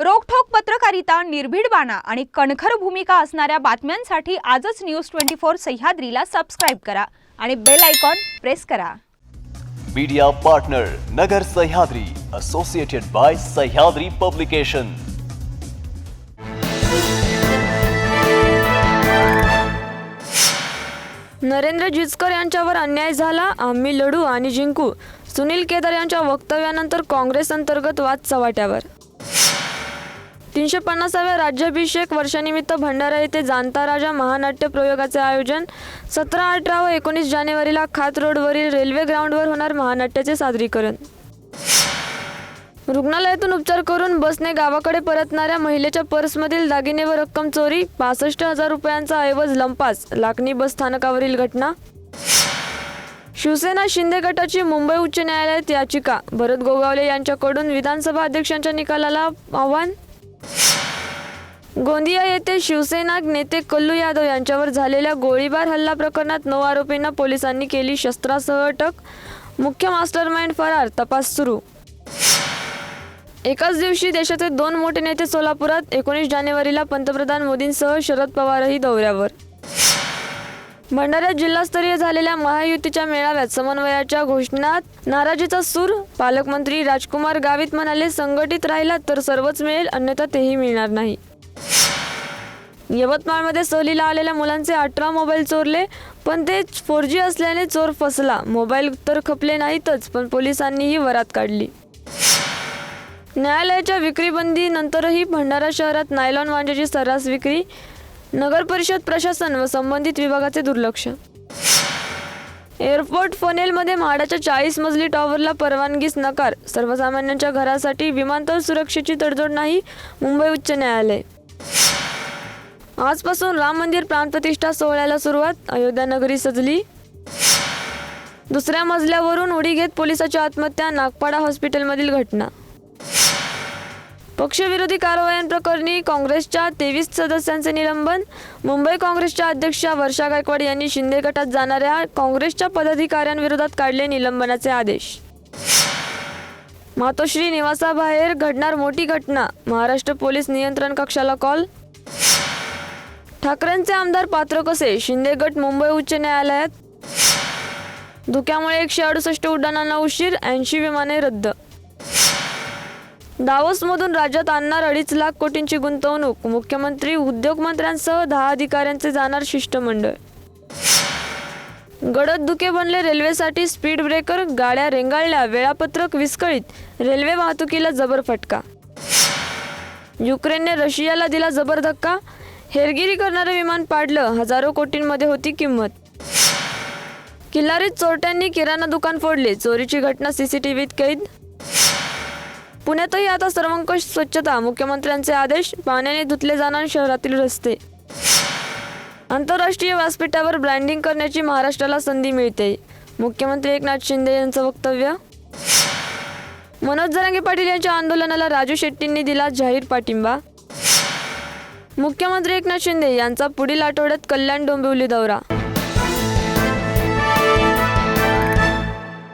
रोखठोक पत्रकारिता निर्भीड बाणा आणि कणखर भूमिका असणाऱ्या बातम्यांसाठी आजच न्यूज ट्वेंटी फोर सह्याद्रीला सबस्क्राईब करा आणि बेल आयकॉन प्रेस करा. Media partner Nagar Sahyadri associated by Sahyadri publication Narendra Jichkar यांच्यावर अन्याय झाला आम्ही लढू आणि जिंकू. सुनील केदार यांच्या वक्तव्यानंतर काँग्रेस अंतर्गत वाद चव्हाट्यावर. तीनशे पन्नासाव्या राज्याभिषेक वर्षानिमित्त भंडारा येथे जाणता राजा महानाट्य प्रयोगाचे आयोजन. सतरा अठरा व एकोणीस जानेवारीला खात रोडवरील रेल्वे ग्राउंडवर होणार महानाट्याचे सादरीकरण. रुग्णालयातून उपचार करून बसने गावाकडे परतणाऱ्या महिलेच्या पर्समधील दागिने व रक्कम चोरी. पासष्ट हजार रुपयांचा ऐवज लंपास लाखनी बस स्थानकावरील घटना. शिवसेना शिंदे गटाची मुंबई उच्च न्यायालयात याचिका. भरत गोगावले यांच्याकडून विधानसभा अध्यक्षांच्या निकालाला आव्हान. गोंदिया येथे शिवसेना नेते कल्लू यादव यांच्यावर झालेल्या गोळीबार हल्ला प्रकरणात नऊ आरोपींना पोलिसांनी केली शस्त्रासह अटक मुख्य मास्टरमाइंड फरार तपास सुरू. एकाच दिवशी देशाचे दोन मोठे नेते सोलापुरात एकोणीस जानेवारीला पंतप्रधान मोदींसह शरद पवारही दौऱ्यावर. भंडाऱ्यात जिल्हास्तरीय झालेल्या महायुतीच्या मेळाव्यात समन्वयाच्या घोषणात नाराजीचा सूर पालकमंत्री राजकुमार गावित म्हणाले संघटित राहिला तर सर्वच मिळेल अन्यथा तेही मिळणार नाही. यवतमाळमध्ये सहलीला आलेल्या मुलांचे अठरा मोबाईल चोरले पण ते फोर जी असल्याने चोर फसला. मोबाईल तर खपले नाहीतच पण पोलिसांनीही वरात काढली. न्यायालयाच्या विक्रीबंदीनंतरही भंडारा शहरात नायलॉन वांज्याची सर्रास विक्री नगर परिषद प्रशासन व संबंधित विभागाचे दुर्लक्ष. एअरपोर्ट फनेलमध्ये म्हाडाच्या चाळीस मजली टॉवरला परवानगीस नकार. सर्वसामान्यांच्या घरासाठी विमानतळ सुरक्षेची तडजोड नाही मुंबई उच्च न्यायालय. आजपासून राम मंदिर प्राणप्रतिष्ठा सोहळ्याला सुरुवात अयोध्या नगरी सजली. दुसऱ्या मजल्यावरून उडी घेत पोलिसाची आत्महत्या नागपाडा हॉस्पिटलमधील घटना. पक्षविरोधी कारवायांप्रकरणी काँग्रेसच्या तेवीस सदस्यांचे निलंबन मुंबई काँग्रेसच्या अध्यक्षा वर्षा गायकवाड यांनी शिंदे गटात जाणाऱ्या काँग्रेसच्या पदाधिकाऱ्यांविरोधात काढले निलंबनाचे आदेश. मातोश्री निवासाबाहेर घडणार मोठी घटना महाराष्ट्र पोलीस नियंत्रण कक्षाला कॉल. ठाकरेंचे आमदार पात्र कसे शिंदे गट मुंबई उच्च न्यायालयात? धुक्यामुळे एकशे अडुसष्ट उड्डाणांना उशीर ऐंशी विमाने रद्द दावोसमधून राज्यात आणणार अडीच लाख कोटींची गुंतवणूक. मुख्यमंत्री उद्योगमंत्र्यांसह दहा अधिकाऱ्यांचे जाणार शिष्टमंडळ. गडद दुखे बनले रेल्वेसाठी स्पीड ब्रेकर गाड्या रेंगाळल्या वेळापत्रक विस्कळीत रेल्वे वाहतुकीला जबर फटका. युक्रेनने रशियाला दिला जबर धक्का. हेरगिरी करणारे विमान पाडलं हजारो कोटींमध्ये होती किंमत. किल्लारीत चोरट्यांनी किराणा दुकान फोडले चोरीची घटना सीसीटीव्हीत कैद पुण्यातही आता सर्वंकष स्वच्छता मुख्यमंत्र्यांचे आदेश पाण्याने धुतले जाणार शहरातील रस्ते. आंतरराष्ट्रीय व्यासपीठावर ब्रँडिंग करण्याची महाराष्ट्राला संधी मिळते. मुख्यमंत्री एकनाथ शिंदे यांचं वक्तव्य? मनोज जरांगे पाटील यांच्या आंदोलनाला राजू शेट्टींनी दिला जाहीर पाठिंबा? मुख्यमंत्री एकनाथ शिंदे यांचा पुढील आठवड्यात कल्याण डोंबिवली दौरा.